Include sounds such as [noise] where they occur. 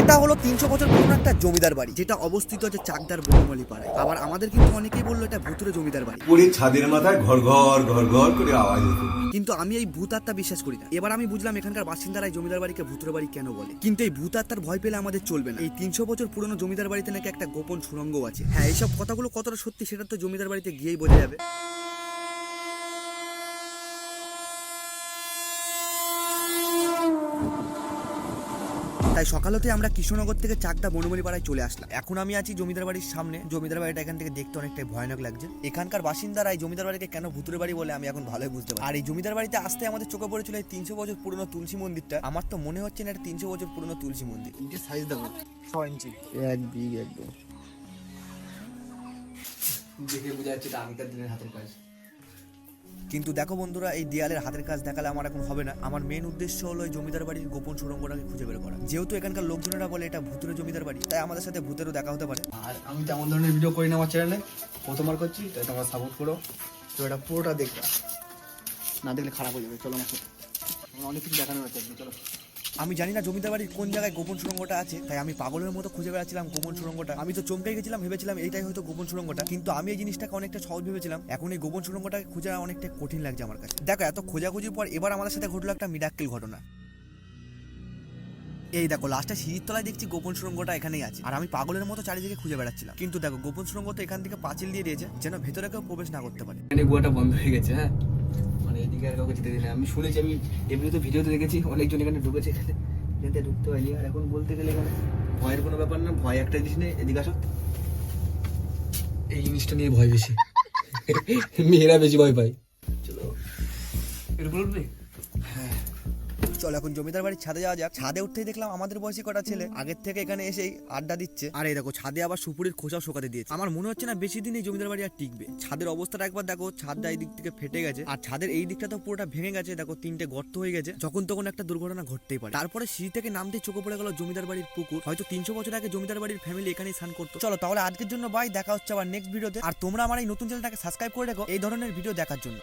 এটা হলো তিনশো বছর পুরনো একটা জমিদার বাড়ি যেটা অবস্থিত আছে চাকদার বনমালী পাড়ায় আবার আমাদের কিন্তু অনেকেই বলল এটা ভুতুরে জমিদার বাড়ি। পুরী ছাদের মাথায় ঘর ঘর ঘর ঘর করে আওয়াজ হতো। কিন্তু আমি এই ভূত আত্মা বিশ্বাস করি না। এবার আমি বুঝলাম এখানকার বাসিন্দারা জমিদার বাড়িকে ভূতুরে বাড়ি কেন বলে। কিন্তু এই ভূত আত্মার ভয় পেলে আমাদের চলবে না। এই তিনশো বছর পুরনো জমিদার বাড়িতে নাকি একটা গোপন সুরঙ্গ আছে। হ্যাঁ এইসব কথাগুলো কতটা সত্যি সেটা তো জমিদার বাড়িতে গিয়েই বোঝা যাবে। তাই সকালতে আমরা কৃষ্ণনগর থেকে চাকদা বনমলি পাড়ায় চলে আসলাম। এখন আমি আছি জমিদার বাড়ির সামনে। জমিদার বাড়িটা এখান থেকে দেখতে অনেকটাই ভয়ানক লাগছে। এখানকার বাসিন্দারা এই জমিদার বাড়িকে কেন ভুতুরে বাড়ি বলে আমি এখন ভালোই বুঝতে পারি আর এই জমিদার বাড়িতে আসতে আমাদের চোখে পড়েছিল এই তিনশো বছর পুরনো তুলসী মন্দিরটা। আমার তো মনে হচ্ছে না এটা তিনশো বছর পুরনো তুলসী মন্দির। সাইজ দেখো ছ ইঞ্চি। এক বিগ একদম দেখে বোঝা যাচ্ছে এটা আগেকার দিনের হাতের কাজ। কিন্তু দেখো বন্ধুরা এই দেয়ালের হাতের কাজ দেখালে আমার এখন হবে না। আমার মেন উদ্দেশ্য হলো এই জমিদার বাড়ির গোপন সুড়ঙ্গটাকে খুঁজে বের করা। যেহেতু এখানকার লোকজনেরা বলে এটা ভূতের জমিদার বাড়ি তাই আমাদের সাথে ভূতেরও দেখা হতে পারে। আর আমি তেমন ধরনের ভিডিও করি না আমার চ্যানেলে প্রথমবার করছি তাই তোমরা সাপোর্ট করো। তো এটা পুরোটা দেখবে। না দেখলে খারাপ হয়ে যাবে চলো আমার অনেক কিছু দেখানো হচ্ছে চলো। আমি জানি না জমিদার বাড়ির কোন জায়গায় গোপন সুড়ঙ্গটা আছে, তাই আমি পাগলের মতো খুঁজে বেড়াচ্ছিলাম গোপন সুড়ঙ্গটা। আমি তো চমকে গেছিলাম, ভেবেছিলাম এইটাই হয়তো গোপন সুড়ঙ্গটা, কিন্তু আমি এই জিনিসটাকে অনেকটা সহজ ভেবেছিলাম। এখন এই গোপন সুড়ঙ্গটাকে খোঁজা অনেকটা কঠিন লাগছে আমার কাছে। দেখো, এত খোঁজাখুঁজির পর এবার আমাদের সাথে ঘটলো একটা মিরাক্কেল ঘটনা। এই দেখো লাস্টে সিঁড়ির তলায় দেখছি গোপন সুরঙ্গটা এখানেই আছে। আর আমি পাগলের মতো চারিদিকে খুঁজে বেড়াচ্ছিলাম। কিন্তু দেখো, গোপন সুড়ঙ্গ তো এখান থেকে পাঁচিল দিয়ে দিয়েছে, যেন ভেতরে কেউ প্রবেশ না করতে পারে। গুয়াটা বন্ধ হয়ে গেছে হ্যাঁ? এদিকে আর কাউকে যেতে দিই না। আমি শুনেছি আমি এমনি তো ভিডিওতে দেখেছি অনেকজন এখানে ঢুকেছে এখানে এখানে ঢুকতে হয়নি আর এখন বলতে গেলে এখানে ভয়ের কোনো ব্যাপার না ভয় একটা জিনিস নেই এদিকে আসো। এই জিনিসটা নিয়ে ভয় বেশি। [laughs] মেয়েরা বেশি ভয় পায়। চলো। এরপর বলবে? চল এখন জমিদার বাড়ির ছাদে যাওয়া যাক। ছাদে উঠতেই দেখলাম আমাদের বয়সী কটা ছেলে। আগের থেকে এখানে এসেই আড্ডা দিচ্ছে। আর এই দেখো ছাদে আবার সুপুরির খোসাও শোকাতে দিয়েছে। আমার মনে হচ্ছে না বেশি দিন এই জমিদার বাড়ি আর টিকবে। ছাদের অবস্থাটা একবার দেখো ছাদটা এই দিক থেকে ফেটে গেছে। আর ছাদের এই দিকটা তো পুরোটা ভেঙে গেছে। দেখো তিনটে গর্ত হয়ে গেছে। যখন তখন একটা দুর্ঘটনা ঘটতেই পারে। তারপরে সিঁড়ি থেকে নামতে চোখে পড়ে গেল জমিদার বাড়ির পুকুর। হয়তো তিনশো বছর আগে জমিদার বাড়ির ফ্যামিলি এখানেই স্নান করতো। চলো তাহলে আজকের জন্য বাই দেখা হচ্ছে আবার নেক্সট ভিডিওতে আর তোমরা আমার এই নতুন চ্যানেলটাকে সাবস্ক্রাইব করে রাখো। এই ধরনের ভিডিও দেখার জন্য।